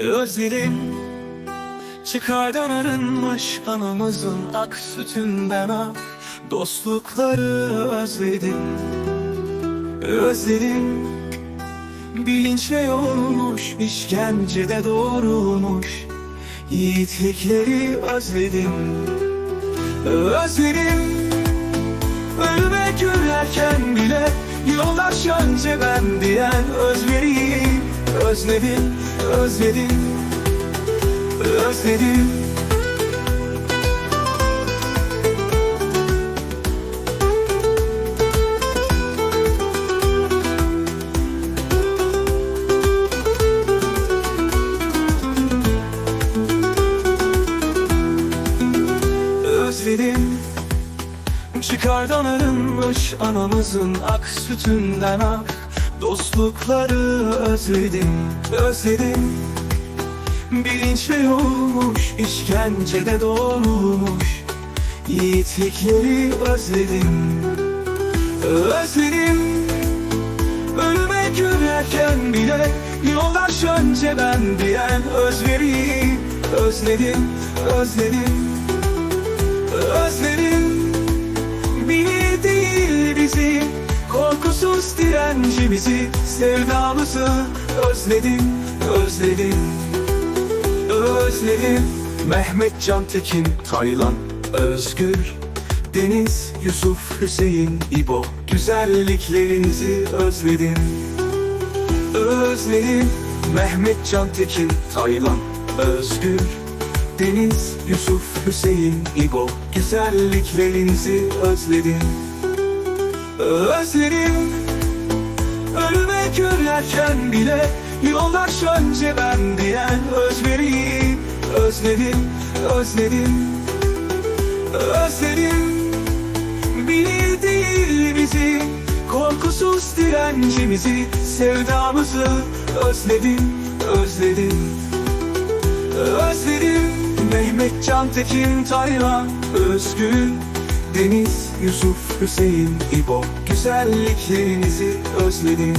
Özledim Çıkardan arınmış anamızın. Ak sütünden ak Dostlukları özledim. Özledim Bilinçle yorulmuş işkencede doğrulmuş Yiğitlikleri özledim. Özledim Ölüme gülerken bile Yoldaş önce ben diyen Özledim, özledim, özledim. Özledim Çıkardan arınmış anamızın ak sütünden ak Dostlukları özledim, özledim. Bilinçle yorulmuş, işkencede doğrulmuş Yiğitlikleri özledim Özledim. Ölüme gülerken bile Yoldaş önce ben diyen özveriyi özledim Özledim Korkusuz direncimizi Sevdamızı özledim Özledim. Özledim. Mehmet Can Tekin Taylan. Özgür. Deniz Yusuf Hüseyin İbo. Güzelliklerinizi özledim. Özledim. Mehmet Can Tekin Taylan. Özgür. Deniz, Yusuf, Hüseyin, İbo. Güzelliklerinizi özledim. Özledim Ölüme gülerken bile Yoldaş önce ben diyen özveriyi Özledim, özledim Özledim. Beni değil bizi Korkusuz direncimizi Sevdamızı özledim, özledim Özledim. Mehmet Can Tekin Taylan Özgür Deniz Yusuf Hüseyin İbo. Güzelliklerinizi özledim